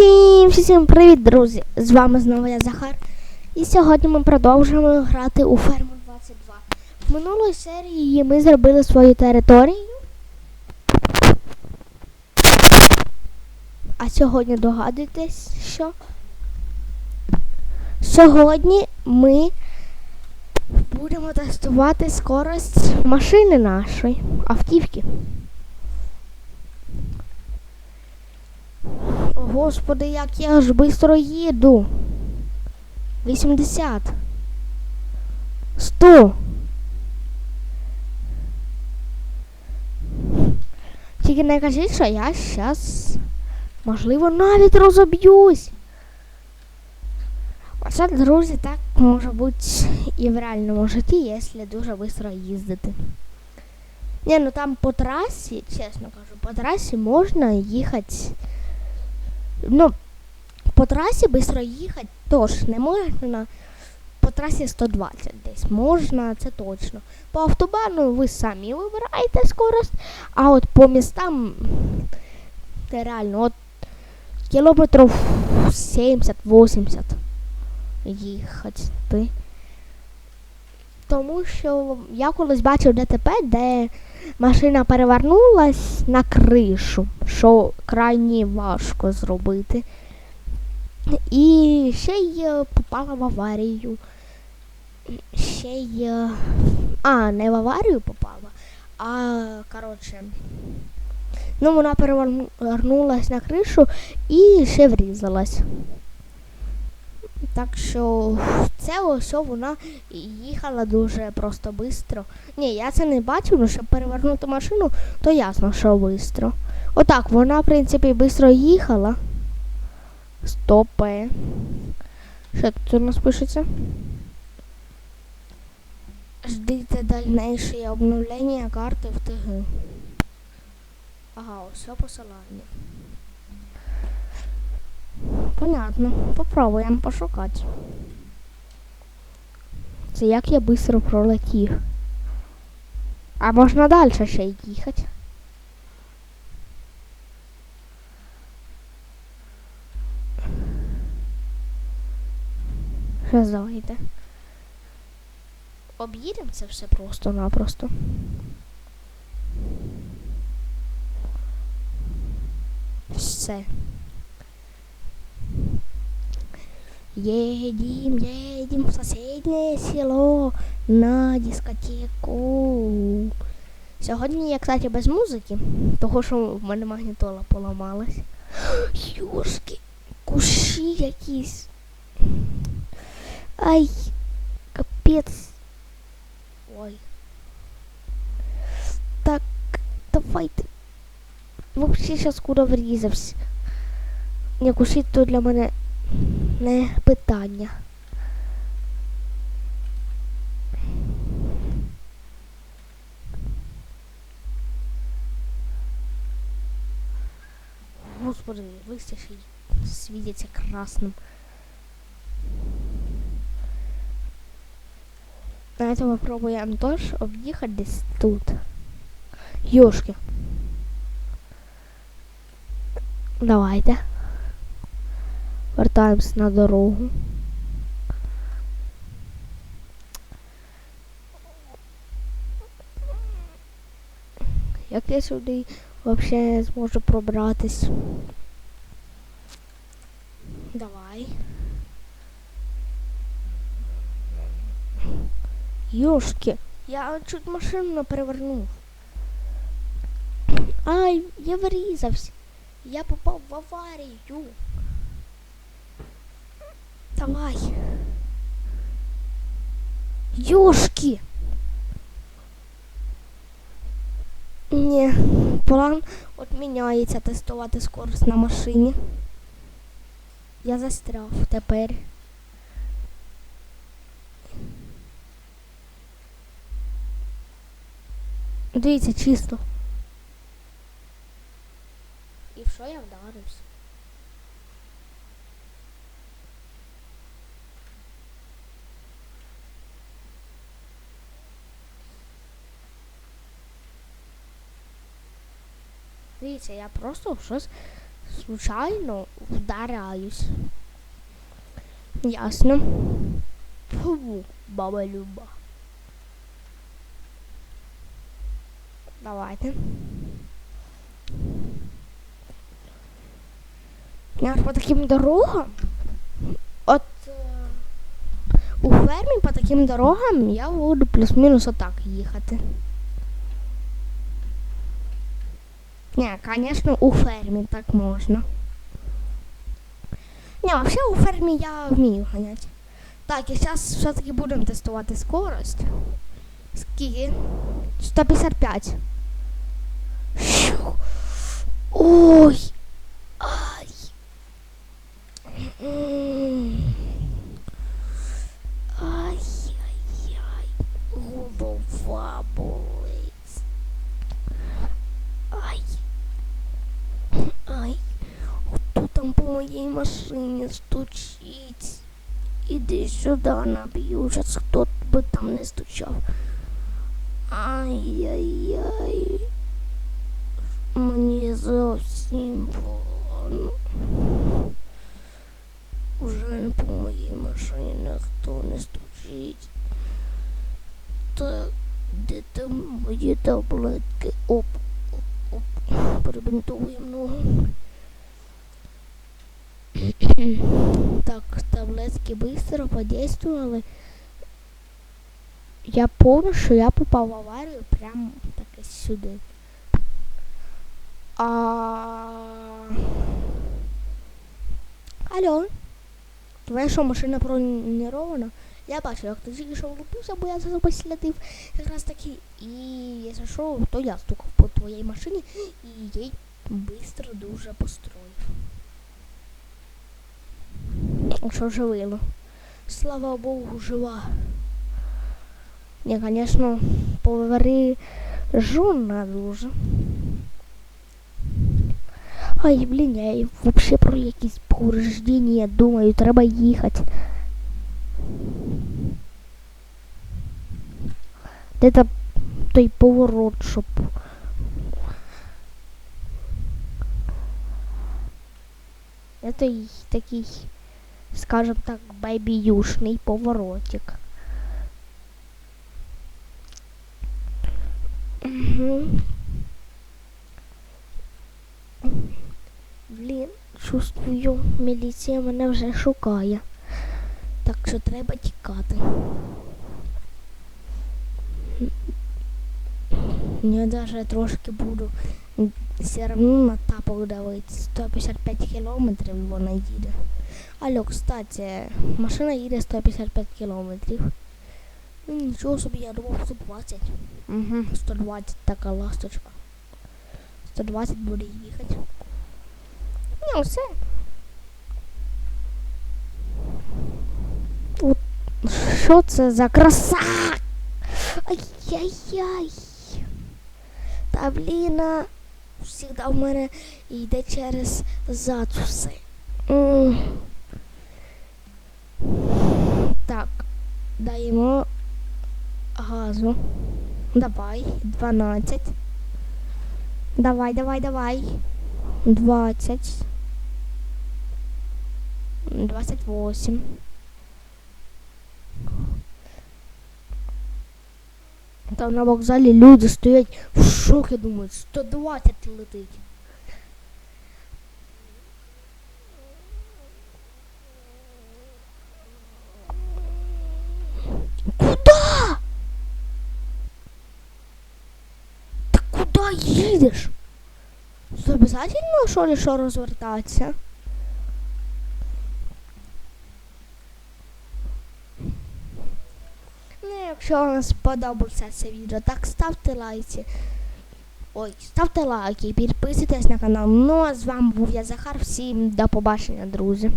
Всім всім привіт, друзі! З вами знову я Захар. І сьогодні ми продовжуємо грати у ферму 22. В минулої серії ми зробили свою територію. А сьогодні догадуєтесь, що? Сьогодні ми будемо тестувати скорость машини нашої автівки. Господи, як я ж швидко їду. 80. 100. Тільки не кажіть, що я щас, можливо, навіть розоб'юсь. Оце, друзі, так може бути і в реальному житті, якщо дуже швидко їздити. Ні, ну там по трасі, чесно кажу, по трасі можна їхати ну, по трасі швидко їхати теж не можна. По трасі 120 десь можна, це точно. По автобану ви самі вибираєте скорость, а от по містам це реально от кілометрів 70-80 їхати. Тому що я колись бачив ДТП, де машина перевернулась на кришу, що крайні важко зробити. І ще й е, попала в аварію. Ще й. е, А, не в аварію попала, а коротше. Ну, вона перевернулась на кришу і ще врізалась. Так що це ось вона їхала дуже просто швидко. Ні, я це не бачив, але щоб перевернути машину, то ясно, що швидко. Отак, вона, в принципі, швидко їхала. Стопе. Що тут у нас пишеться? Ждите дальнейшее обновлення карти в ТГ. Ага, все посилання. Понятно. Попробуємо пошукати. Це як я швидко пролетів. А можна далі ще й їхати. Що давайте. Об'їдемо це все просто-напросто. Все. Едем, едем в соседнее село на дискотеку. Сьогодні я, кстати, без музики, того що в мене магнітола поламалась. Юшки, куші якісь. Ай, капець. Ой. Так, давайте. Вообще сейчас куди врізався. Не кушіть то для мене не питання. Господи, й світяться красним. Давайте попробуємо теж об'їхати десь тут. Йошки. Давайте. Вертаємось на дорогу. Як я сюди взагалі зможу пробратись? Давай. Ёшки, я чуть машину не перевернув. Ай, я врізався. Я попав в аварію. Давай. Ёшки. Ні, план отміняється тестувати скорость на машині. Я застряв тепер. Дивіться, чисто. І в що я вдарився? Дивіться, я просто щось случайно вдаряюсь. Ясно. Фу, баба Люба. Давайте. Я ж по таким дорогам. От е, у фермі по таким дорогам я буду плюс-мінус отак їхати. Ні, звісно, у фермі так можна. Не, взагалі у фермі я вмію ганяти. Так, і зараз все-таки будемо тестувати скорость. Скільки? 155. Ой. Ай. М. Ай-яй-яй. Голова болить. Ай. Ай. По моїй машині стучить? Іди сюди, наб'ю, щас хто би там не стучав. Ай-яй-яй. Мені зовсім погано. Уже по моїй машині ніхто не стучить. Так, де там мої таблетки? Оп, оп, оп. Перебинтовуємо ногу. Так, таблетки быстро подействовали. Я помню, що я попав в аварію прямо таки сюди. А... Алло. Твоя що, машина бронірована? Я бачу, як ти тільки що влупився, бо я за тобою слідив. Якраз таки. І якщо що, то я стукав по твоїй машині і їй швидко дуже построїв. Що живило. Слава Богу, жива. Ні, звісно, поварижу дуже. Ай, блін, я і взагалі про якісь повреждення думаю, треба їхати. Де там той поворот, щоб. Я той такий, скажем так, бейбі-юшний поворотик. Угу. Блін, чувствую, міліція мене вже шукає. Так що треба тікати. Я даже трошки буду все равно на тапок давити. 155 кілометрів вона їде. Алло, кстати, машина їде 155 кілометрів. Ну, Нічого собі, я думав 120. Угу, 120 така ласточка. 120 буде їхати. Ну, все. От, що це за краса? Ай-яй-яй. Та блін, а, завжди в мене йде через зад все. Так, даємо газу. Давай, 12. Давай, давай, давай. 20. 28. Там на вокзалі люди стоять в шокі, думають, 120 летить. Куда? Ти їдеш? Це обов'язково, що ли, розвертатися? Ну, якщо вам сподобався це відео, так ставте лайки. Ой, ставте лайки, підписуйтесь на канал. Ну а з вами був я Захар. Всім до побачення, друзі.